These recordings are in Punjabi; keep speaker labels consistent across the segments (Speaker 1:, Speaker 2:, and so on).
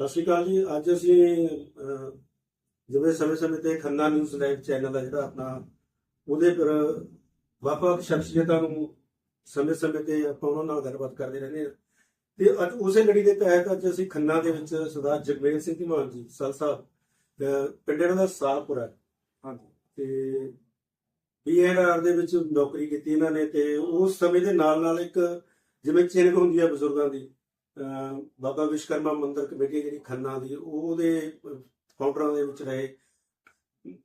Speaker 1: ਸਤਿ ਸ਼੍ਰੀ ਅਕਾਲ ਜੀ। ਅੱਜ ਅਸੀਂ ਜਿਵੇਂ ਸਮੇਂ-ਸਮੇਂ ਤੇ ਖੰਨਾ ਨਿਊਜ਼ ਲਾਈਵ ਚੈਨਲ ਹੈ ਜਿਹੜਾ ਆਪਣਾ ਉਹਦੇ ਪਰ ਵੱਖ-ਵੱਖ ਸ਼ਖਸੀਅਤਾਂ ਨੂੰ ਸਮੇਂ-ਸਮੇਂ ਤੇ ਆਪਾਂ ਉਹਨਾਂ ਨਾਲ ਗੱਲਬਾਤ ਕਰਦੇ ਰਹਿੰਦੇ ਹਾਂ। ਤੇ ਅੱਜ ਉਸੇ ਲੜੀ ਦੇ ਤਹਿਤ ਅੱਜ ਅਸੀਂ ਖੰਨਾ ਦੇ ਵਿੱਚ ਸਰਦਾਰ ਜਗਮੇਲ ਸਿੰਘ ਧੀਮਾਨ ਜੀ ਸਲ ਸਾਹਿਬ ਪਿੰਡ ਦਾ ਸਾਹਪੁਰਾ।
Speaker 2: ਹਾਂਜੀ।
Speaker 1: ਤੇ ਬੀਐਨਆਰ ਦੇ ਵਿੱਚ ਨੌਕਰੀ ਕੀਤੀ ਇਹਨਾਂ ਨੇ ਤੇ ਉਸ ਸਮੇਂ ਦੇ ਨਾਲ ਨਾਲ ਇੱਕ ਜਿਵੇਂ ਚਿੰਨ੍ਹ ਹੁੰਦੀ ਹੈ ਬਜ਼ੁਰਗਾਂ ਦੀ ਬਾਬਾ ਵਿਸ਼ਕਰਮਾ ਮੰਦਿਰ ਕਮੇਟੀ ਜਿਹੜੀ ਖੰਨਾ ਦੀ, ਉਹਦੇ ਫਾਊਂਡਰਾਂ ਦੇ ਵਿੱਚ ਰਹੇ।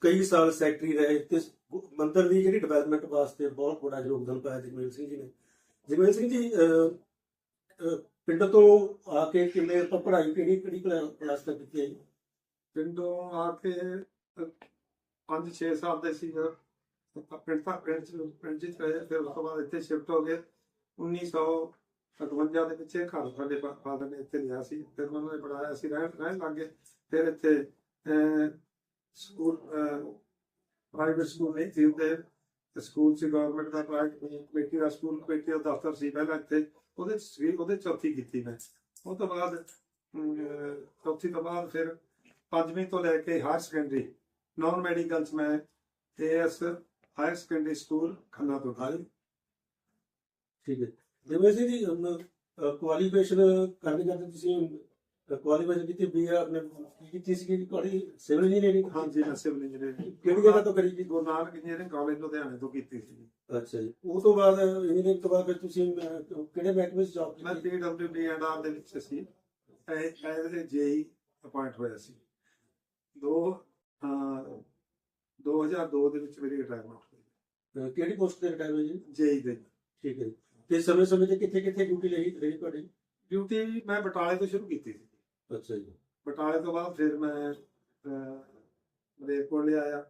Speaker 1: ਕਈ ਸਾਲ ਸੈਕਟਰੀ ਰਹੇ ਤੇ ਮੰਦਿਰ ਦੀ ਜਿਹੜੀ ਡਿਵੈਲਪਮੈਂਟ ਵਾਸਤੇ ਬਹੁਤ ਬੜਾ ਯੋਗਦਾਨ ਪਾਇਆ ਜਗਮੇਲ ਸਿੰਘ ਜੀ ਨੇ। ਜਗਮੇਲ ਸਿੰਘ ਜੀ ਪਿੰਡ ਤੋਂ ਆ ਕੇ ਕਿਵੇਂ ਪੜ੍ਹਾਈ ਕਿਹੜੀ ਕਿਹੜੀ ਕਲਾਸ ਤੱਕ ਕੀਤੀ ਹੈ ਜੀ?
Speaker 2: ਪਿੰਡੋਂ ਆ ਕੇ 5-6 ਸਾਲ ਦੇ ਸੀ ਤਾਂ ਪਿੰਡ ਤਾਂ ਪਿੰਡ ਚ ਪਿੰਡ ਚ ਰਹੇ, ਫਿਰ ਉਸ ਤੋਂ ਬਾਅਦ ਇੱਥੇ ਸ਼ਿਫਟ ਹੋ ਗਏ। 1958 ਦੇ ਵਿੱਚ ਘਰ ਸਾਡੇ ਫਾਦਰ ਨੇ ਇੱਥੇ ਲਿਆ ਸੀ, ਫਿਰ ਉਹਨਾਂ ਨੇ ਪੜਾਇਆ ਸੀ ਰਹਿਣ ਰਹਿਣ ਲੱਗੇ ਫਿਰ ਇੱਥੇ ਸਕੂਲ ਪ੍ਰਾਈਵੇਟ ਸਕੂਲ ਨਹੀਂ ਸੀ ਤੇ ਸਕੂਲ ਸੀ ਗਵਰਨਮੈਂਟ ਦਾ ਪ੍ਰਾਈਵੇਟ ਕਮੇਟੀ ਦਾ ਸਕੂਲ ਕਮੇਟੀ ਦਾ ਦਫ਼ਤਰ ਸੀ ਪਹਿਲਾਂ ਇੱਥੇ। ਉਹਦੇ ਸੀ ਉਹਦੇ ਚੌਥੀ ਕੀਤੀ ਮੈਂ। ਉਹ ਤੋਂ ਬਾਅਦ ਚੌਥੀ ਤੋਂ ਬਾਅਦ ਫਿਰ ਪੰਜਵੀਂ ਤੋਂ ਲੈ ਕੇ ਹਾਇਰ ਸੈਕੰਡਰੀ ਨਾਨ ਮੈਡੀਕਲ ਚ ਮੈਂ AS higher secondary school Khanna ਤੋਂ
Speaker 1: ਹਾਂਜੀ ਠੀਕ ਹੈ। ਜਿਵੇਂ ਸੀ ਜੀ ਕੁਆਲੀਫਿਕੇਸ਼ਨ ਕਰਦੇ ਕਰਦੇ ਤੁਸੀਂ ਕੁਆਲੀਫਿਕੇਸ਼ਨ ਕੀਤੀ ਵੀ ਆਪਣੇ ਕੀ ਕੀਤੀ ਸੀ ਕਿ ਤੁਹਾਡੀ? ਸਿਵਲ ਇੰਜੀਨੀਅਰਿੰਗ
Speaker 2: ਹਾਂਜੀ ਮੈਂ ਸਿਵਲ ਇੰਜੀਨੀਅਰਿੰਗ
Speaker 1: ਕਿਹੜੀ ਜਗ੍ਹਾ ਤੋਂ ਕਰੀ ਜੀ?
Speaker 2: ਗੁਰੂ ਨਾਨਕ ਇੰਜੀਨੀਅਰਿੰਗ ਕਾਲਜ ਲੁਧਿਆਣੇ ਤੋਂ ਕੀਤੀ ਸੀ
Speaker 1: ਅੱਛਾ ਜੀ। ਉਹ ਤੋਂ ਬਾਅਦ ਇੰਜੀਨੀਅਰਿੰਗ ਤੋਂ ਬਾਅਦ ਫਿਰ ਤੁਸੀਂ ਕਿਹੜੇ ਮਹਿਕਮੇ ਵਿੱਚ ਜੌਬ
Speaker 2: ਮੈਂ
Speaker 1: ਕੀਤੀ?
Speaker 2: ਪੀਡਬਲਯੂਡੀ ਐਂਡ ਆਰ ਦੇ ਵਿੱਚ ਸੀ। ਐਜ਼ ਏ ਜੇਈ ਅਪਾਇੰਟ ਹੋਇਆ ਸੀ। ਦੋ ਅਹ, 2002 ਦੇ ਵਿੱਚ ਮੇਰੀ ਰਿਟਾਇਰਮੈਂਟ ਹੋਈ।
Speaker 1: ਕਿਹੜੀ ਪੋਸਟ ਤੇ ਰਿਟਾਇਰ ਹੋਏ ਜੀ
Speaker 2: ਜੇਈ ਦੇ।
Speaker 1: ਠੀਕ ਹੈ ਜੀ। ਤੇ ਸਮੇਂ ਸਮੇਂ ਤੇ ਕਿੱਥੇ ਕਿੱਥੇ ਡਿਊਟੀ ਲਈ ਰਹੀ ਤੁਹਾਡੀ?
Speaker 2: ਡਿਊਟੀ ਮੈਂ ਬਟਾਲੇ ਤੋਂ ਸ਼ੁਰੂ ਕੀਤੀ ਸੀ।
Speaker 1: ਅੱਛਾ ਜੀ।
Speaker 2: ਬਟਾਲੇ ਤੋਂ ਬਾਅਦ ਫਿਰ ਮੈਂ ਮਲੇਰਕੋਟਲੇ ਆਇਆ।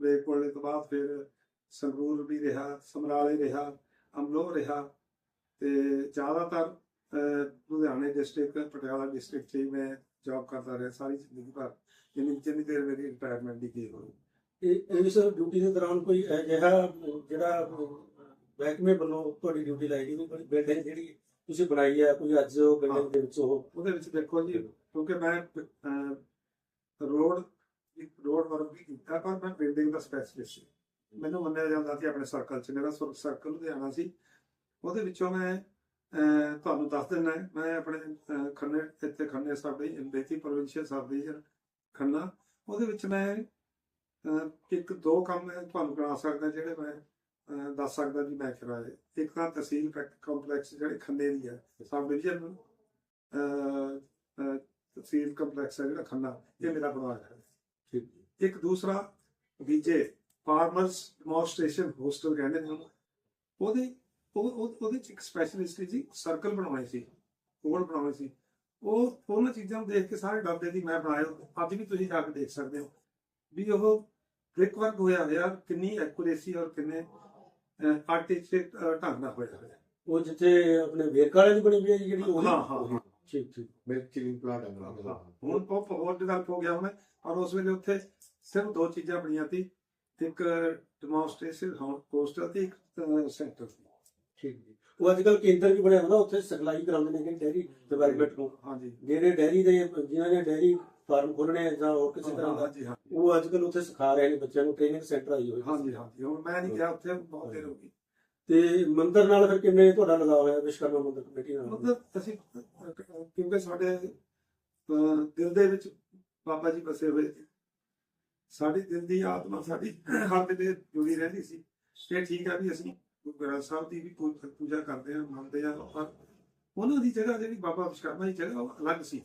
Speaker 2: ਮਲੇਰਕੋਟਲੇ ਤੋਂ ਬਾਅਦ ਫਿਰ ਸੰਗਰੂਰ ਵੀ ਰਿਹਾ ਸਮਰਾਲੇ ਰਿਹਾ ਅਮਲੋਹ ਰਿਹਾ ਤੇ ਜ਼ਿਆਦਾਤਰ ਲੁਧਿਆਣੇ ਡਿਸਟ੍ਰਿਕਟ ਪਟਿਆਲਾ ਡਿਸਟ੍ਰਿਕਟ 'ਚ ਹੀ ਮੈਂ ਜੌਬ ਕਰਦਾ ਰਿਹਾ ਸਾਰੀ ਜ਼ਿੰਦਗੀ ਭਰ। ਜਿੰਨੀ ਜਿੰਨੀ ਦੇਰ ਮੇਰੀ ਰਿਟਾਇਰਮੈਂਟ ਦੀ ਹੋਈ।
Speaker 1: ਇਹ ਇਸ ਡਿਊਟੀ ਦੇ ਦੌਰਾਨ ਕੋਈ ਅਜਿਹਾ ਜਿਹੜਾ ਮਹਿਕਮੇ ਵੱਲੋਂ ਤੁਹਾਡੀ ਡਿਊਟੀ ਲਾਈ ਗਈ ਕੋਈ ਬਿਲਡਿੰਗ ਜਿਹੜੀ ਤੁਸੀਂ ਬਣਾਈ ਹੈ ਕੋਈ ਅੱਜ ਉਹ ਬਿਲਡਿੰਗ ਦੇ ਵਿੱਚ ਉਹ?
Speaker 2: ਉਹਦੇ ਵਿੱਚ ਦੇਖੋ ਜੀ ਕਿਉਂਕਿ ਮੈਂ ਰੋਡ ਰੋਡ ਵਰਕ ਵੀ ਕੀਤਾ ਪਰ ਮੈਂ ਬਿਲਡਿੰਗ ਦਾ ਸਪੈਸ਼ਲਿਸਟ ਸੀ। ਮੈਨੂੰ ਮੰਨਿਆ ਜਾਂਦਾ ਸੀ ਆਪਣੇ ਸਰਕਲ 'ਚ ਮੇਰਾ ਸਰਕਲ ਲੁਧਿਆਣਾ ਸੀ। ਉਹਦੇ ਵਿੱਚੋਂ ਮੈਂ ਤੁਹਾਨੂੰ ਦੱਸ ਦਿੰਦਾ ਮੈਂ ਆਪਣੇ ਖੰਨੇ ਇੱਥੇ ਖੰਨੇ ਸਬ ਦੀ ਬੇਤੀ ਪ੍ਰੋਵਿੰਸ਼ੀਅਲ ਸਬ ਡਿਵੀਜ਼ਨ ਖੰਨਾ। ਉਹਦੇ ਵਿੱਚ ਮੈਂ ਇੱਕ ਦੋ ਕੰਮ ਤੁਹਾਨੂੰ ਕਰਾ ਸਕਦਾ ਜਿਹੜੇ ਮੈਂ ਦੱਸ ਸਕਦਾ ਵੀ ਮੈਂ ਕਰਾਏ ਇੱਕ ਤਾਂ ਤਹਿਸੀਲ ਕੰਪਲੈਕਸ ਜਿਹੜੇ ਖੰਨੇ ਦੀ ਹੈ ਸਬ ਡਿਵੀਜ਼ਨ ਤਹਿਸੀਲ ਕੰਪਲੈਕਸ ਹੈ ਜਿਹੜਾ ਖੰਨਾ ਇਹ ਮੇਰਾ ਬਣਵਾਇਆ ਹੈ
Speaker 1: ਠੀਕ
Speaker 2: ਇੱਕ ਦੂਸਰਾ ਵੀਜੇ ਫਾਰਮਰਸ ਡੈਮੋਨਸਟ੍ਰੇਸ਼ਨ ਹੋਸਟਲ ਕਹਿੰਦੇ ਨੇ ਉਹਦੇ ਉਹ ਉਹ- ਉਹਦੇ ਚ ਇੱਕ ਸਪੈਸ਼ਲਿਸਟ ਸੀ ਸਰਕਲ ਬਣਾਉਣੇ ਸੀ ਕੋਡ ਬਣਾਉਣੇ ਸੀ। ਉਹ ਉਹਨਾਂ ਚੀਜ਼ਾਂ ਨੂੰ ਦੇਖ ਕੇ ਸਾਰੇ ਡਰਦੇ ਸੀ ਮੈਂ ਬਣਾਇਆ ਅੱਜ ਵੀ ਤੁਸੀਂ ਜਾ ਕੇ ਦੇਖ ਸਕਦੇ ਹੋ। ਵੀ ਉਹ ਬ੍ਰਿਕ ਵਰਕ ਹੋਇਆ ਹੋਇਆ ਕਿੰਨੀ ਐਕੂਰੇਸੀ ਔਰ ਕਿੰਨੇ ਆਰਟਿਸਟਿਕ ਢੰਗ ਨਾਲ ਹੋਇਆ ਹੋਇਆ।
Speaker 1: ਉਹ ਜਿੱਥੇ ਆਪਣੇ ਵੇਰਕਾਲੇ ਦੀ ਬਣੀ ਹੋਈ ਹੈ ਜੀ ਜਿਹੜੀ ਉਹ?
Speaker 2: ਹਾਂ, ਹਾਂ।
Speaker 1: ਠੀਕ ਠੀਕ।
Speaker 3: ਮਿਲਕ ਚਿਕਨ ਪਲਾਂਟ ਹੈ।
Speaker 2: ਹੁਣ ਉਹ ਹੋਰ ਡਿਵੈਲਪ ਹੋ ਗਿਆ ਹੁਣ ਔਰ ਉਸ ਵੇਲੇ ਉੱਥੇ ਸਿਰਫ ਦੋ ਚੀਜ਼ਾਂ ਬਣੀਆਂ ਸੀ ਇੱਕ ਡੈਮੋਨਸਟ੍ਰੇਸ਼ਨ ਹੋਸਟਲ ਤੇ ਇੱਕ ਸੈਂਟਰ
Speaker 1: ਠੀਕ ਜੀ। ਉਹ ਅੱਜ ਕੱਲ ਕੇਂਦਰ ਵੀ ਬਣਿਆ ਹੋਣਾ ਉੱਥੇ ਸਿਖਲਾਈ ਕਰਾਉਂਦੇ ਨੇ ਕਿ ਡੈਰੀ ਡਿਵੈਲਪਮੈਂਟ ਨੂੰ।
Speaker 2: ਹਾਂਜੀ।
Speaker 1: ਜਿਹੜੇ ਡੈਰੀ ਦੇ ਜਿਨ੍ਹਾਂ ਨੇ ਡੈਰੀ ਫਾਰਮ ਖੋਲਣੇ ਆ ਜਾਂ ਹੋਰ ਕਿਸੇ ਤਰ੍ਹਾਂ ਦਾ?
Speaker 2: ਹਾਂਜੀ ਹਾਂ
Speaker 1: ਉਹ ਅੱਜ ਕੱਲ ਉੱਥੇ ਸਿਖਾ ਰਹੇ ਨੇ ਬੱਚਿਆਂ ਨੂੰ ਟ੍ਰੇਨਿੰਗ ਸੈਂਟਰ ਆਈ ਹੋਈ।
Speaker 2: ਹਾਂਜੀ ਹਾਂਜੀ। ਹੁਣ ਮੈਂ ਨਹੀਂ ਗਿਆ ਉੱਥੇ ਬਹੁਤ ਦੇਰ ਹੋ ਗਈ।
Speaker 1: ਤੇ ਮੰਦਿਰ ਨਾਲ ਫਿਰ ਕਿੰਨੇ ਤੁਹਾਡਾ ਲਗਾਅ ਹੋਇਆ ਵਿਸ਼ਕਰਮਾ ਮੰਦਿਰ ਕਮੇਟੀ ਨਾਲ?
Speaker 2: ਮਤਲਬ ਅਸੀਂ ਕਿਉਂਕਿ ਸਾਡੇ ਦਿਲ ਦੇ ਵਿੱਚ ਬਾਬਾ ਜੀ ਬਸੇ ਹੋਏ ਸਾਡੀ ਦਿਲ ਦੀ ਆਤਮਾ ਸਾਡੀ ਹਰ ਵੇਲੇ ਜੁੜੀ ਰਹਿੰਦੀ ਸੀ। ਇਹ ਠੀਕ ਹੈ ਵੀ ਅਸੀਂ ਗੁਰੂ ਗ੍ਰੰਥ ਸਾਹਿਬ ਦੀ ਵੀ ਪੂਜਾ ਕਰਦੇ ਹਾਂ ਮੰਨਦੇ ਹਾਂ ਪਰ ਉਹਨਾਂ ਦੀ ਜਗ੍ਹਾ ਜਿਹੜੀ ਬਾਬਾ ਵਿਸ਼ਕਰਮਾ ਦੀ ਜਗ੍ਹਾ ਉਹ ਅਲੱਗ ਸੀ।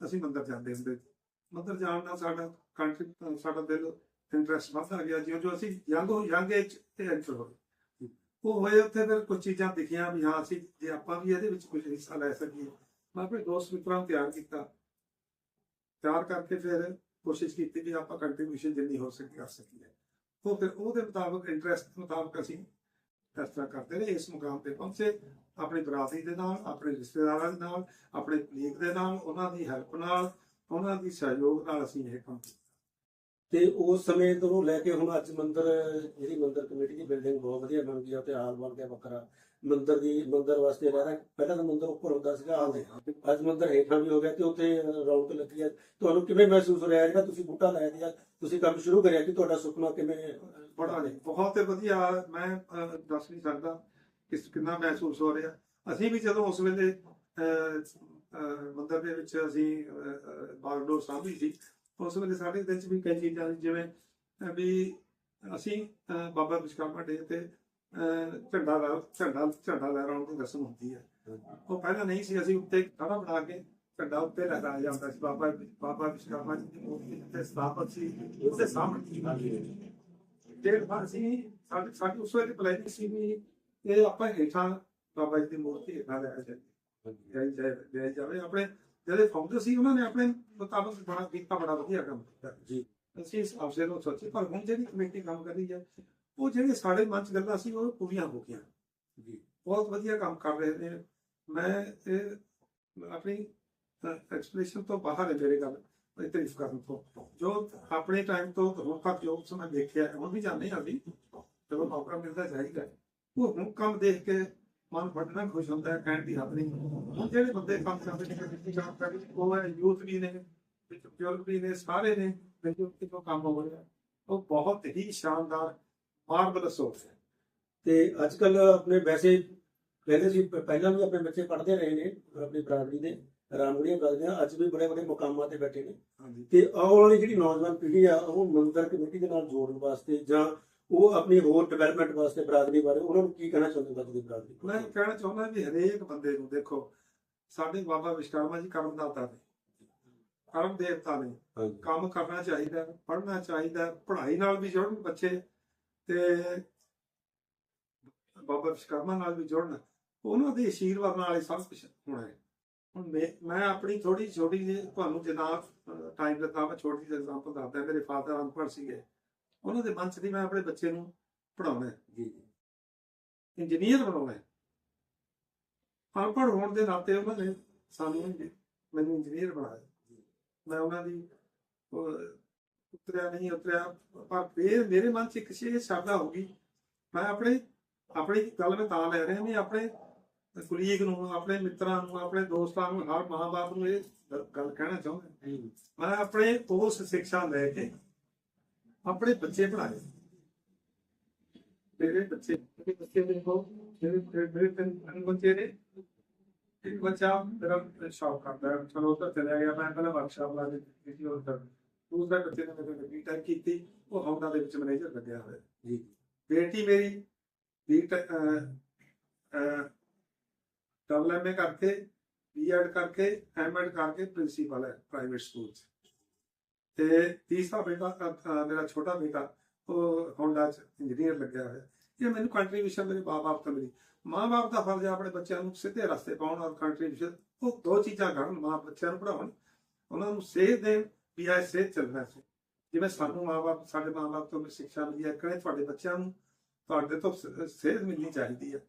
Speaker 2: ਅਸੀਂ ਮੰਦਰ ਜਾਂਦੇ ਹੁੰਦੇ ਸੀ। ਮੰਦਰ ਜਾਣ ਨਾਲ ਸਾਡਾ ਕੰਟਰੀ ਸਾਡਾ ਦਿਲ ਇੰਟਰਸਟ ਵੱਧਦਾ ਗਿਆ ਜਿਉਂ ਜੋ ਅਸੀਂ ਯੰਗ ਹੋ ਯੰਗ ਏਜ ਤੇ ਐਂਟਰ ਹੋਏ ਉਹ ਹੋਏ ਉੱਥੇ ਫਿਰ ਕੁਝ ਚੀਜ਼ਾਂ ਦਿਖੀਆਂ ਵੀ ਹਾਂ, ਅਸੀਂ, ਜੇ ਆਪਾਂ ਵੀ ਇਹਦੇ ਵਿੱਚ ਕੁਝ ਹਿੱਸਾ ਲੈ ਸਕੀਏ। ਮੈਂ ਆਪਣੇ ਦੋਸਤ ਮਿੱਤਰਾਂ ਨੂੰ ਤਿਆਰ ਕੀਤਾ। ਤਿਆਰ ਕਰਕੇ ਫਿਰ ਕੋਸ਼ਿਸ਼ ਕੀਤੀ ਵੀ ਆਪਾਂ ਕੰਟਰੀਬਿਊਸ਼ਨ ਜਿੰਨੀ ਹੋ ਸਕੇ ਕਰ ਸਕੀਏ। ਉਹ ਫਿਰ ਉਹਦੇ ਮੁਤਾਬਕ ਇੰਟਰਸਟ ਮੁਤਾਬਕ ਅਸੀਂ ਇਸ ਕਰਦੇ ਰਹੇ, ਇਸ ਮੁਕਾਮ ਤੇ ਪਹੁੰਚੇ। ਆਪਣੀ ਬਰਾਦਰੀ ਦੇ ਨਾਲ, ਆਪਣੇ ਰਿਸ਼ਤੇਦਾਰਾਂ ਦੇ ਨਾਲ, ਆਪਣੇ ਕਲੀਗ ਦੇ ਨਾਲ, ਉਹਨਾਂ ਦੀ ਹੈਲਪ ਨਾਲ ਉਹਨਾਂ ਦੀ ਸਹਿਯੋਗ ਨਾਲ ਅਸੀਂ ਇਹ ਕੰਮ ਕੀਤਾ।
Speaker 1: ਤੇ ਉਸ ਸਮੇਂ ਤੋਂ ਲੈ ਕੇ ਹੁਣ ਅੱਜ ਮੰਦਿਰ, ਜਿਹੜੀ ਮੰਦਿਰ ਕਮੇਟੀ ਦੀ ਬਿਲਡਿੰਗ ਬਹੁਤ ਵਧੀਆ ਬਣ ਗਈ ਆ ਤੇ ਹਾਲ ਬਣ ਗਿਆ ਵੱਖਰਾ। ਮੰਦਰ ਦੀ, ਮੰਦਰ ਵਾਸਤੇ ਰਹਿ ਪਹਿਲਾਂ ਤਾਂ ਮੰਦਰ ਉੱਪਰ ਹੁੰਦਾ ਸੀਗਾ ਆਉਂਦੇ ਅੱਜ ਮੰਦਰ ਹੇਠਾਂ ਵੀ ਹੋ ਗਿਆ ਤੇ ਉੱਥੇ ਰੌਣਕ ਲੱਗੀ ਹੈ ਤੁਹਾਨੂੰ ਕਿਵੇਂ ਮਹਿਸੂਸ ਹੋ ਰਿਹਾ ਜਿਹੜਾ ਤੁਸੀਂ ਬੂਟਾ ਲਾਇਆ ਦਿਆ ਤੁਸੀਂ ਕੰਮ ਸ਼ੁਰੂ ਕਰਿਆ ਕਿ ਤੁਹਾਡਾ ਸੁਪਨਾ ਕਿਵੇਂ
Speaker 2: ਬੜਾ ਨੇ ਬਹੁਤ ਵਧੀਆ। ਮੈਂ ਦੱਸ ਨਹੀਂ ਸਕਦਾ ਕਿਸ ਕਿੰਨਾ ਮਹਿਸੂਸ ਹੋ ਰਿਹਾ। ਅਸੀਂ ਵੀ ਜਦੋਂ ਉਸ ਵੇਲੇ ਮੰਦਰ ਦੇ ਵਿੱਚ ਅਸੀਂ ਬਾਗਡੋਰ ਸਾਂਭੀ ਸੀ। ਉਸ ਵੇਲੇ ਸਾਡੇ ਦਿਲ ਚ ਵੀ ਕਈ ਚੀਜ਼ਾਂ ਸੀ, ਜਿਵੇਂ ਵੀ ਅਸੀਂ ਬਾਬਾ ਵਿਸ਼ਕਰਮਾ ਡੇ ਤੇ ਝੰਡਾ ਲਾ ਝੰਡਾ ਝੰਡਾ ਲਹਿਰਾਉਣ ਦੀ ਰਸਮ ਹੁੰਦੀ ਹੈ। ਉਹ ਪਹਿਲਾਂ ਨਹੀਂ ਸੀ ਅਸੀਂ ਉੱਤੇ ਕੜਾ ਬਣਾ ਕੇ ਝੰਡਾ ਉੱਤੇ ਲਹਿਰਾਇਆ ਜਾਂਦਾ ਸੀ। ਬਾਬਾ ਬਾਬਾ ਵਿਸ਼ਕਰਮਾ ਜੀ ਦੀ ਮੂਰਤੀ ਤੇ ਸਥਾਪਿਤ ਸੀ ਉਹਦੇ ਸਾਹਮਣੇ ਡੇਢ ਵਾਰ ਸੀ ਸਾਡੀ ਸਾਡੀ ਉਸ ਵੇਲੇ ਪਲੈਨਿੰਗ ਸੀ ਵੀ ਇਹ ਆਪਾਂ ਹੇਠਾਂ ਬਾਬਾ ਜੀ ਦੀ ਮੂਰਤੀ ਹੇਠਾਂ ਲੈ ਜਾਈਏ। ਜਾਈ ਜਾਏ ਲੈ ਜਾਵੇ ਆਪਣੇ ਜਿਹੜੇ ਫਾਊਂਡਰ ਸੀ ਉਹਨਾਂ ਨੇ ਆਪਣੇ ਮੁਤਾਬਕ ਬੜਾ ਕੀਤਾ ਬੜਾ ਵਧੀਆ ਕੰਮ ਕੀਤਾ।
Speaker 1: ਜੀ।
Speaker 2: ਅਸੀਂ ਇਸ ਅਫਸਰ ਨੂੰ ਸੋਚੇ ਪਰ ਹੁਣ ਜਿਹੜੀ ਕਮੇਟੀ ਕੰਮ ਕਰ ਰਹੀ ਹੈ ਉਹ ਜਿਹੜੇ ਸਾਡੇ ਮਨ ਚ ਗੱਲਾਂ ਸੀ ਉਹ ਪੂਰੀਆਂ ਹੋ ਗਈਆਂ।
Speaker 1: ਜੀ।
Speaker 2: ਬਹੁਤ ਵਧੀਆ ਕੰਮ ਕਰ ਰਹੇ ਨੇ। ਮੈਂ ਇਹ ਆਪਣੀ ਤੋਂ ਬਾਹਰ ਹੈ ਮੇਰੇ ਗੱਲ ਇਹ ਤਾਰੀਫ ਕਰਨ ਤੋਂ। ਜੋ ਆਪਣੇ ਟਾਈਮ ਤੋਂ ਹੁਣ ਤੱਕ ਜੋ ਸਮਾਂ ਦੇਖਿਆ ਹੁਣ ਵੀ ਹਾਂ ਅਸੀਂ। ਜਦੋਂ ਮੌਕਾ ਮਿਲਦਾ ਹੈ। ਉਹ ਹੁਣ ਕੰਮ ਦੇਖ ਕੇ ਮਨ ਫਟਣਾ ਖੁਸ਼ ਹੁੰਦਾ ਹੈ ਕਹਿਣ ਦੀ ਹੱਦ ਨਹੀਂ। ਹੁਣ ਜਿਹੜੇ ਬੰਦੇ ਕੰਮ ਕਰਦੇ ਨੇ ਕਿਤੇ ਕੰਮ ਕਰਦੇ ਉਹ ਹੈ ਯੂਥ ਵੀ ਨੇ ਵਿੱਚ ਬਜ਼ੁਰਗ ਵੀ ਨੇ ਸਾਰੇ ਨੇ ਜੋ ਕਿਤੋਂ ਕੰਮ ਹੋ ਰਿਹਾ। ਉਹ ਬਹੁਤ ਹੀ ਸ਼ਾਨਦਾਰ ਮਾਰਬਲਸ ਹੋ। ਰਿਹਾ
Speaker 1: ਤੇ ਅੱਜ ਕੱਲ ਆਪਣੇ ਵੈਸੇ ਪਹਿਲੇ ਸੀ ਪਹਿਲਾਂ ਵੀ ਆਪਣੇ ਬੱਚੇ ਪੜ੍ਹਦੇ ਰਹੇ ਨੇ ਆਪਣੀ ਬਰਾਦਰੀ ਦੇ ਰਾਮਗੜੀਆਂ ਬਰਾਦਰੀਆਂ ਅੱਜ ਵੀ ਬੜੇ ਬੜੇ ਮੁਕਾਮਾਂ ਤੇ ਬੈਠੇ ਨੇ। ਤੇ ਆਉਣ ਵਾਲੀ ਜਿਹੜੀ ਨੌਜਵਾਨ ਪੀੜ੍ਹੀ ਆ ਉਹ ਮੰਦਰ ਕਮੇਟੀ ਦੇ ਨਾਲ ਜੋੜਨ ਵਾਸਤੇ ਜਾਂ ਉਹ ਆਪਣੀ ਹੋਰ ਡਿਵੈਲਪਮੈਂਟ ਵਾਸਤੇ ਬਰਾਦਰੀ ਬਾਰੇ ਉਹਨਾਂ ਨੂੰ ਕੀ ਕਹਿਣਾ ਚਾਹੁੰਦੇ ਬਾਕੀ ਦੀ ਬਰਾਦਰੀ
Speaker 2: ਮੈਂ ਕਹਿਣਾ ਚਾਹੁੰਦਾ ਵੀ ਹਰੇਕ ਬੰਦੇ ਨੂੰ ਦੇਖੋ ਸਾਡੇ ਬਾਬਾ ਵਿਸ਼ਕਰਮਾ ਜੀ ਕਰਮਦਾਤਾ ਨੇ ਕਰਮ ਦੇਵਤਾ ਨੇ ਕੰਮ ਕਰਨਾ ਚਾਹੀਦਾ ਪੜ੍ਹਨਾ ਚਾਹੀਦਾ ਪੜ੍ਹਾਈ ਨਾਲ ਵੀ ਜੁੜਨ ਬੱਚੇ ਤੇ ਬਾਬਾ ਵਿਸ਼ਕਰਮਾ ਨਾਲ ਵੀ ਜੁੜਨ ਉਹਨਾਂ ਦੇ ਆਸ਼ੀਰਵਾਦ ਨਾਲ ਹੀ ਸਭ ਕੁਝ ਹੋਣਾ ਹੈ। ਹੁਣ ਮੈਂ ਆਪਣੀ ਥੋੜੀ ਛੋਟੀ ਜਿਹੀ ਤੁਹਾਨੂੰ ਜਿੰਨਾ ਟਾਈਮ ਲੱਗਾ ਮੈਂ ਛੋਟੀ ਜਿਹੀ ਐਗਜ਼ਾਮਪਲ ਦੱਸਦਾ ਮੇਰੇ ਫਾਦਰ ਅਨਪੜ੍ਹ ਸੀਗੇ। ਉਹਨਾਂ ਦੇ ਮਨ ਚ ਦੀ ਮੈਂ ਆਪਣੇ ਬੱਚੇ ਨੂੰ ਪੜਾਉਣਾ ਹੈ
Speaker 1: ਜੀ। ਜੀ
Speaker 2: ਇੰਜੀਨੀਅਰ ਬਣਾਉਣਾ ਹੈ। ਅਨਪੜ੍ਹ ਹੋਣ ਦੇ ਨਾਤੇ ਉਹਨਾਂ ਨੇ ਸਾਨੂੰ ਮੈਨੂੰ ਇੰਜੀਨੀਅਰ ਬਣਾਇਆ ਮੈਂ ਉਹਨਾਂ ਦੀ ਉਤਰਿਆ ਨਹੀਂ ਉਤਰਿਆ। ਪਰ ਫਿਰ ਮੇਰੇ ਮਨ 'ਚ ਇੱਕ ਚੀਜ਼ ਸ਼ਰਧਾ ਹੋ ਗਈ। ਮੈਂ ਆਪਣੇ ਆਪਣੀ ਗੱਲ ਮੈਂ ਤਾਂ ਲੈ ਰਿਹਾ ਵੀ ਆਪਣੇ ਕੁਲੀਗ ਨੂੰ ਆਪਣੇ ਮਿੱਤਰਾਂ ਨੂੰ ਆਪਣੇ ਦੋਸਤਾਂ ਨੂੰ ਹਰ ਮਾਂ-ਬਾਪ ਨੂੰ ਇਹ ਗੱਲ ਕਹਿਣਾ ਚਾਹੁੰਦਾ। ਮੈਂ ਆਪਣੇ ਉਸ ਸਿੱਖਿਆ ਲੈ ਕੇ ਆਪਣੇ ਬੱਚੇ ਪੜ੍ਹਾਏ ਮੇਰੇ ਬੱਚੇ ਮੇਰੇ ਬੱਚੇ ਦੇ ਕੋ ਮੇਰੇ ਮੇਰੇ ਤਿੰਨ ਬੱਚੇ ਨੇ। ਇੱਕ ਬੱਚਾ ਮੇਰਾ ਸ਼ੌਕ ਕਰਦਾ ਹੈ। ਚਲੋ ਉੱਧਰ ਚਲਿਆ ਗਿਆ, ਮੈਂ ਪਹਿਲਾਂ ਵਰਕਸ਼ਾਪ ਲਾ ਕੇ ਕੀਤੀ ਉਹ ਦੂਸਰੇ ਬੱਚੇ ਨੇ ਮੇਰੇ ਬੀਟੈਕ ਕੀਤੀ, ਉਹ ਹੌਂਡਾ ਦੇ ਵਿੱਚ ਮੈਨੇਜਰ ਲੱਗਿਆ ਹੋਇਆ।
Speaker 1: ਜੀ।
Speaker 2: ਬੇਟੀ ਮੇਰੀ ਬੀਟੈਕ ਡਬਲ ਐਮਏ ਕਰਕੇ ਬੀਐਡ ਕਰਕੇ ਐਮਐਡ ਕਰਕੇ ਪ੍ਰਿੰਸੀਪਲ ਹੈ ਪ੍ਰਾਈਵੇਟ ਸਕੂਲ 'ਚ। ਤੇ ਤੀਸਰਾ ਬੇਟਾ ਮੇਰਾ ਛੋਟਾ ਬੇਟਾ ਉਹ ਹੋਂਡਾ 'ਚ ਇੰਜੀਨੀਅਰ ਲੱਗਿਆ ਹੋਇਆ। ਇਹ ਮੈਨੂੰ ਕੰਟਰੀਬਿਊਸ਼ਨ ਮੇਰੇ ਮਾਪੇ ਤੋਂ ਮਿਲੀ। ਮਾਂ-ਬਾਪ ਦਾ ਫਰਜ਼ ਹੈ ਆਪਣੇ ਬੱਚਿਆਂ ਨੂੰ ਸਿੱਧੇ ਰਸਤੇ ਪਾਉਣ ਔਰ ਕੰਟਰੀਬਿਊਸ਼ਨ ਉਹ ਦੋ ਚੀਜ਼ਾਂ ਕਰਨ ਮਾਂ ਬੱਚਿਆਂ ਨੂੰ ਪੜਾਉਣ ਉਹਨਾਂ ਨੂੰ ਸੇਧ ਦੇਣ ਵੀ ਇਹ ਸੇਧ ਚੱਲਣਾ ਸੀ। ਜਿਵੇਂ ਸਾਨੂੰ ਮਾਂ-ਬਾਪ ਸਾਡੇ ਮਾਂ-ਬਾਪ ਤੋਂ ਸਿੱਖਿਆ ਮਿਲੀ ਹੈ ਕਹੇ ਤੁਹਾਡੇ ਬੱਚਿਆਂ ਨੂੰ ਤੁਹਾਡੇ ਤੋਂ ਸੇਧ ਮਿਲਣੀ ਚਾਹੀਦੀ ਹੈ।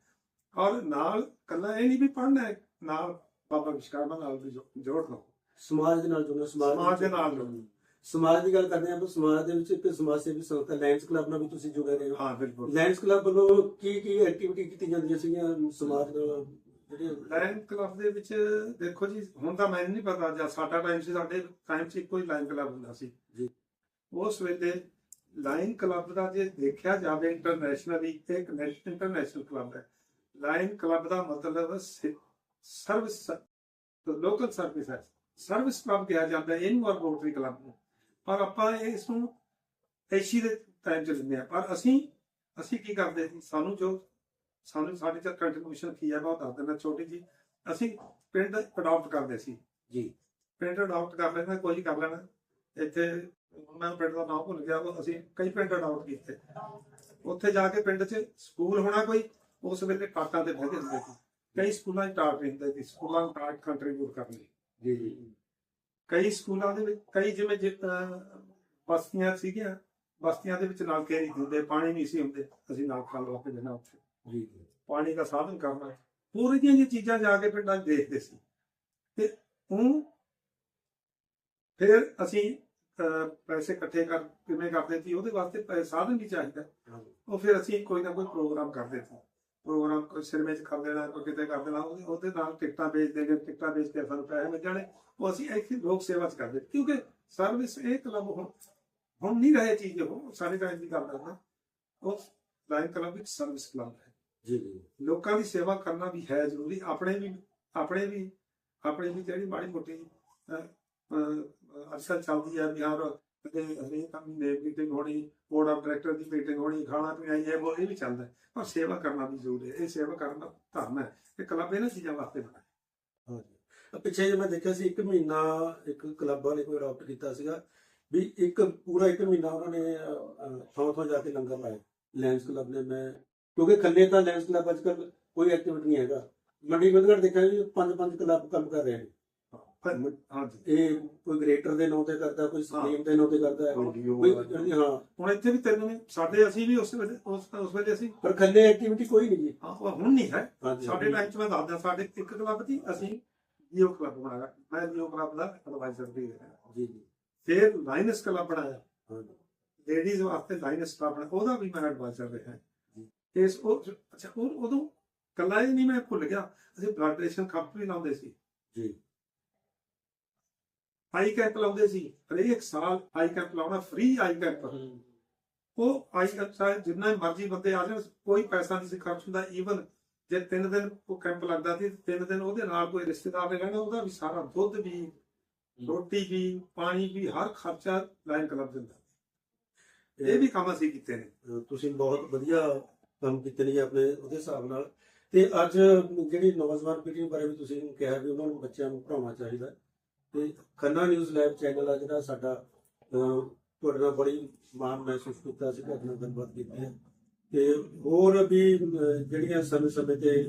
Speaker 2: ਔਰ ਨਾਲ ਕੱਲਾ ਇਹ ਨਹੀਂ ਵੀ ਪੜ੍ਹਨਾ ਹੈ ਨਾਲ ਬਾਬਾ ਵਿਸ਼ਕਰਮਾ ਨਾਲ ਜੋੜ ਲਓ।
Speaker 1: ਸਮਾਜ ਦੇ ਨਾਲ ਜੁੜਨਾ ਸਮਾਜ
Speaker 2: ਸਮਾਜ ਦੇ ਨਾਲ ਜੁੜਨਾ।
Speaker 1: ਸਮਾਜ ਦੀ ਗੱਲ ਕਰਦੇ ਆਪਾਂ ਸਮਾਜ ਦੇ ਵਿੱਚ ਇੱਕ ਸਮਾਜ ਸੇਵੀ ਸੰਸਥਾ ਲਾਇਨਸ ਕਲੱਬ ਨਾਲ ਵੀ ਤੁਸੀਂ ਜੁੜੇ ਰਹੇ ਹੋ।
Speaker 2: ਹਾਂ ਬਿਲਕੁਲ।
Speaker 1: ਲਾਇਨਸ ਕਲੱਬ ਵੱਲੋਂ ਕੀ ਕੀ ਐਕਟੀਵਿਟੀ ਕੀਤੀ ਜਾਂਦੀਆਂ ਸੀਗੀਆਂ ਸਮਾਜ ਨਾਲ ਜਿਹੜੇ
Speaker 2: ਲਾਇਨ ਕਲੱਬ ਦੇ ਵਿੱਚ ਦੇਖੋ ਜੀ ਹੁਣ ਤਾਂ ਮੈਨੂੰ ਨਹੀਂ ਪਤਾ ਜਾਂ ਸਾਡਾ ਟਾਈਮ ਸੀ ਸਾਡੇ ਟਾਈਮ 'ਚ ਇੱਕੋ ਹੀ ਲਾਇਨ ਕਲੱਬ ਹੁੰਦਾ ਸੀ।
Speaker 1: ਜੀ।
Speaker 2: ਉਸ ਵੇਲੇ ਲਾਇਨ ਕਲੱਬ ਦਾ ਜੇ ਦੇਖਿਆ ਜਾਵੇ ਇੰਟਰਨੈਸ਼ਨਲੀ ਇਹ ਇੱਕ ਇੰਟਰਨੈਸ਼ਨਲ ਕਲੱਬ ਹੈ। ਲਾਇਨ ਕਲੱਬ ਦਾ ਮਤਲਬ ਸਰਵਿਸ ਲੋਕਲ ਸਰਵਿਸ ਹੈ। ਸਰਵਿਸ ਕਲੱਬ ਕਿਹਾ ਜਾਂਦਾ ਹੈ ਰੋਟਰੀ ਕਲੱਬ ਨੂੰ। ਪਰ ਆਪਾਂ ਇਸ ਨੂੰ ਐਸ਼ੀ ਦੇ ਟਾਈਮ ਚ ਲੈਂਦੇ ਆ ਪਰ ਅਸੀਂ ਅਸੀਂ ਕੀ ਕਰਦੇ ਸੀ? ਸਾਨੂੰ ਜੋ ਸਾਨੂੰ ਸਾਡੀ ਤਾਂ ਕੰਟਰੀਬਿਊਸ਼ਨ ਕੀ ਹੈ ਬਹੁਤ ਦੱਸ ਦਿੰਦਾ ਛੋਟੀ ਜੀ ਅਸੀਂ ਪਿੰਡ ਅਡਾਪਟ ਕਰਦੇ ਸੀ।
Speaker 1: ਜੀ।
Speaker 2: ਪਿੰਡ ਅਡਾਪਟ ਕਰ ਲੈਣਾ ਕੋਈ ਕਰ ਲੈਣਾ। ਇੱਥੇ ਮੈਂ ਪਿੰਡ ਦਾ ਨਾਮ ਭੁੱਲ ਗਿਆ ਉਹ ਅਸੀਂ ਕਈ ਪਿੰਡ ਅਡਾਪਟ ਕੀਤੇ। ਉੱਥੇ ਜਾ ਕੇ ਪਿੰਡ 'ਚ ਸਕੂਲ ਹੋਣਾ ਕੋਈ ਉਸ ਵੇਲੇ ਟਾਟਾਂ ਤੇ ਬਹਿ ਕੇ ਹੁੰਦੇ ਸੀ। ਕਈ ਸਕੂਲਾਂ 'ਚ ਟਾਟ ਹੁੰਦੇ ਸੀ। ਸਕੂਲਾਂ ਨੂੰ ਟਾਟ ਕੰਟਰੀਬਿਊਟ ਕਰਨੀ।
Speaker 1: ਜੀ ਜੀ।
Speaker 2: ਕਈ ਸਕੂਲਾਂ ਦੇ ਵਿੱਚ ਕਈ ਜਿਵੇਂ ਜਿ- ਅਹ ਬਸਤੀਆਂ ਸੀਗੀਆਂ ਬਸਤੀਆਂ ਦੇ ਵਿੱਚ ਨਲਕੇ ਨਹੀਂ ਹੁੰਦੇ ਪਾਣੀ ਨਹੀਂ ਸੀ ਹੁੰਦੇ। ਅਸੀਂ ਨਲਕਾ ਲਵਾ ਕੇ ਦੇਣਾ ਉੱਥੇ।
Speaker 1: ਜੀ।
Speaker 2: ਪਾਣੀ ਦਾ ਸਾਧਨ ਕਰਨਾ ਪੂਰੀਆਂ ਜੀ ਚੀਜ਼ਾਂ ਜਾ ਕੇ ਪਿੰਡਾਂ 'ਚ ਦੇਖਦੇ ਸੀ। ਤੇ ਹੁਣ ਫਿਰ ਅਸੀਂ ਅਹ, ਪੈਸੇ ਇਕੱਠੇ ਕਰ ਕਿਵੇਂ ਕਰਦੇ ਸੀ ਉਹਦੇ ਵਾਸਤੇ ਪੈ- ਸਾਧਨ ਵੀ ਚਾਹੀਦਾ। ਉਹ ਫਿਰ ਅਸੀਂ ਕੋਈ ਨਾ ਕੋਈ ਪ੍ਰੋਗਰਾਮ ਕਰਦੇ ਸੀ। ਪ੍ਰੋਗਰਾਮ ਕੋਈ ਸਿਨੇਮੇ 'ਚ ਕਰ ਦੇਣਾ ਕੋਈ ਕਿਤੇ ਕਰ ਦੇਣਾ ਉਹਦੇ ਉਹਦੇ ਨਾਲ ਟਿਕਟਾਂ ਵੇਚ ਦੇਗੇ ਟਿਕਟਾਂ ਵੇਚ ਕੇ ਸਾਨੂੰ ਪੈਸੇ ਮਿਲ ਜਾਣੇ। ਉਹ ਅਸੀਂ ਇੱਥੇ ਲੋਕ ਸੇਵਾ 'ਚ ਕਰਦੇ ਕਿਉਂਕਿ ਸਰਵਿਸ ਇਹ ਕਲੱਬ ਹੁਣ ਹੁਣ ਨਹੀਂ ਰਹੇ ਚੀਜ਼ ਉਹ ਸਾਰੇ ਟਾਈਮ ਦੀ ਗੱਲ ਕਰਦਾ। ਉਹ ਲਾਇਨ ਕਲੱਬ ਇੱਕ ਸਰਵਿਸ ਕਲੱਬ ਹੈ।
Speaker 1: ਜੀ ਜੀ।
Speaker 2: ਲੋਕਾਂ ਦੀ ਸੇਵਾ ਕਰਨਾ ਵੀ ਹੈ ਜ਼ਰੂਰੀ ਆਪਣੇ ਵੀ ਆਪਣੇ ਵੀ ਆਪਣੀ ਵੀ ਜਿਹੜੀ ਮਾੜੀ ਮੋਟੀ ਅਕਸਰ ਚੱਲਦੀ ਹੈ ਬਿਹਾਰ ਹਰੇਕ ਕੰਮ ਦੇ ਮੀਟਿੰਗ ਹੋਣੀ ਬੋਰਡ ਆਫ ਡਾਇਰੈਕਟਰ ਦੀ ਮੀਟਿੰਗ ਹੋਣੀ, ਖਾਣਾ ਪੀਣਾ, ਇਹ ਉਹ ਇਹ ਵੀ ਚੱਲਦਾ ਪਰ ਸੇਵਾ ਕਰਨਾ ਵੀ ਜ਼ਰੂਰੀ ਹੈ। ਇਹ ਸੇਵਾ ਕਰਨ ਦਾ ਧਰਮ ਹੈ ਇਹ ਕਲੱਬ ਇਹਨਾਂ ਚੀਜ਼ਾਂ ਵਾਸਤੇ ਬਣਾਇਆ
Speaker 1: ਹਾਂਜੀ ਪਿੱਛੇ ਜੇ ਮੈਂ ਦੇਖਿਆ ਸੀ, ਇੱਕ ਮਹੀਨਾ ਇੱਕ ਕਲੱਬਾਂ ਨੇ ਕੋਈ ਅਡਾਪਟ ਕੀਤਾ ਸੀਗਾ ਵੀ ਇੱਕ ਪੂਰਾ ਇੱਕ ਮਹੀਨਾ ਉਹਨਾਂ ਨੇ ਥਾਂ ਥਾਂ ਜਾ ਕੇ ਲੰਗਰ ਲਾਏ। ਲੈਂਸ ਕਲੱਬ ਨੇ ਮੈਂ, ਕਿਉਂਕਿ ਖੰਨੇ ਤਾਂ ਲੈਂਸ ਕਲੱਬ ਅੱਜ ਕੱਲ੍ਹ ਕੋਈ ਐਕਟੀਵਿਟੀ ਨਹੀਂ ਹੈਗਾ। ਮੰਡੀ ਗੋਬਿੰਦਗੜ੍ਹ ਦੇਖਿਆ ਜੀ ਪੰਜ ਪੰਜ ਕਲੱਬ ਕੰਮ ਕਰ ਰਹੇ ਨੇ।
Speaker 2: ਹਾਂਜੀ।
Speaker 1: ਇਹ ਕੋਈ ਗ੍ਰੇਟਰ ਦੇ ਨਾਂ ਤੇ ਕਰਦਾ ਕੋਈ ਸੁਪਰੀਮ ਦੇ ਨਾਂ ਤੇ ਕਰਦਾ ਕੋਈ ਹਾਂ।
Speaker 2: ਹੁਣ ਇੱਥੇ ਵੀ ਤੈਨੂੰ ਵੀ ਸਾਡੇ ਅਸੀਂ ਵੀ ਉਸ ਵੇਲੇ ਉਸ ਉਸ ਵੇਲੇ ਅਸੀਂ
Speaker 1: ਪਰ ਖੰਨੇ ਐਕਟੀਵਿਟੀ ਕੋਈ ਨਹੀਂ ਜੀ।
Speaker 2: ਹਾਂ, ਹੁਣ ਨਹੀਂ ਹੈ। ਸਾਡੇ ਟਾਈਮ 'ਚ ਮੈਂ ਦੱਸਦਾ ਸਾਡੇ ਇੱਕ ਕਲੱਬ ਸੀ ਅਸੀਂ ਜੀਓ ਕਲੱਬ ਬਣਾਇਆ। ਮੈਂ ਜੀਓ ਕਲੱਬ ਦਾ ਐਡਵਾਈਜ਼ਰ ਵੀ
Speaker 1: ਜੀ ਜੀ।
Speaker 2: ਫਿਰ ਲਾਇਨਸ ਕਲੱਬ ਬਣਾਇਆ। ਲੇਡੀਜ਼ ਵਾਸਤੇ ਲਾਇਨਸ ਕਲੱਬ ਬਣਾਇਆ। ਉਹਦਾ ਵੀ ਮੈਂ ਐਡਵਾਈਜ਼ਰ ਰਿਹਾ। ਇਸ ਉਹ ਅੱਛਾ ਉਹ ਉਦੋਂ ਕੱਲਾ ਹੀ ਨਹੀਂ ਮੈਂ ਭੁੱਲ ਗਿਆ। ਅਸੀਂ ਬਲੱਡ ਡੋਨੇਸ਼ਨ ਕੈਂਪ ਵੀ ਲਾਉਂਦੇ ਸੀ।
Speaker 1: ਜੀ।
Speaker 2: ਆਈ ਕੈਂਪ ਲਾਉਂਦੇ ਸੀ ਹਰੇਕ ਸਾਲ ਆਈ ਕੈਂਪ ਲਾਉਣਾ ਫ੍ਰੀ ਆਈ ਕੈਂਪ। ਉਹ ਆਈ ਕੈਂਪ ਚਾਹੇ ਜਿੰਨਾ ਮਰਜ਼ੀ ਬੰਦੇ ਆ ਜਾਣ ਕੋਈ ਪੈਸਾ ਨਹੀਂ ਸੀ ਖਰਚ ਹੁੰਦਾ ਈਵਨ ਜੇ ਤਿੰਨ ਦਿਨ ਉਹ ਕੈਂਪ ਲੱਗਦਾ ਸੀ ਤਿੰਨ ਦਿਨ ਉਹਦੇ ਨਾਲ ਕੋਈ ਰਿਸ਼ਤੇਦਾਰ ਨੇ ਰਹਿਣਾ ਉਹਦਾ ਵੀ ਸਾਰਾ ਦੁੱਧ ਵੀ ਰੋਟੀ ਵੀ ਪਾਣੀ ਵੀ ਹਰ ਖਰਚਾ ਲਾਇਨ ਕਲੱਬ ਦਿੰਦਾ। ਇਹ ਵੀ ਕੰਮ ਅਸੀਂ ਕੀਤੇ ਨੇ।
Speaker 1: ਤੁਸੀਂ ਬਹੁਤ ਵਧੀਆ ਕੰਮ ਕੀਤੇ ਨੇ ਆਪਣੇ ਉਹਦੇ ਹਿਸਾਬ ਨਾਲ। ਤੇ ਅੱਜ ਜਿਹੜੀ ਨੌਜਵਾਨ ਪੀੜ੍ਹੀ ਬਾਰੇ ਵੀ ਤੁਸੀਂ ਕਿਹਾ ਵੀ ਉਹਨਾਂ ਨੂੰ ਬੱਚਿਆਂ ਨੂੰ ਪੜਾਉਣਾ ਚਾਹੀਦਾ। ਤੇ ਖੰਨਾ ਨਿਊਜ਼ ਲਾਈਵ ਚੈਨਲ ਆ ਜਿਹੜਾ ਸਾਡਾ ਤੁਹਾਡੇ ਨਾਲ ਬੜੀ ਮਾਣ ਮਹਿਸੂਸ ਕੀਤਾ ਸੀ, ਤੁਹਾਡੇ ਨਾਲ ਗੱਲਬਾਤ ਕੀਤੀ ਹੈ। ਤੇ ਹੋਰ ਵੀ ਜਿਹੜੀਆਂ ਸਮੇਂ ਸਮੇਂ ਤੇ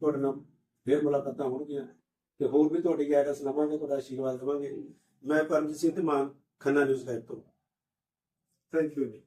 Speaker 1: ਤੁਹਾਡੇ ਨਾਲ ਫੇਰ ਮੁਲਾਕਾਤਾਂ ਹੋਣਗੀਆਂ, ਤੇ ਹੋਰ ਵੀ ਤੁਹਾਡੀ ਗਾਈਡੈਂਸ ਲਵਾਂਗੇ, ਤੁਹਾਡਾ ਆਸ਼ੀਰਵਾਦ ਲਵਾਂਗੇ। ਮੈਂ ਪਰਮਜੀਤ ਸਿੰਘ ਤੇ ਮਾਨ, ਖੰਨਾ ਨਿਊਜ਼ ਲਾਈਵ ਤੋਂ।
Speaker 2: ਥੈਂਕ ਯੂ ਜੀ।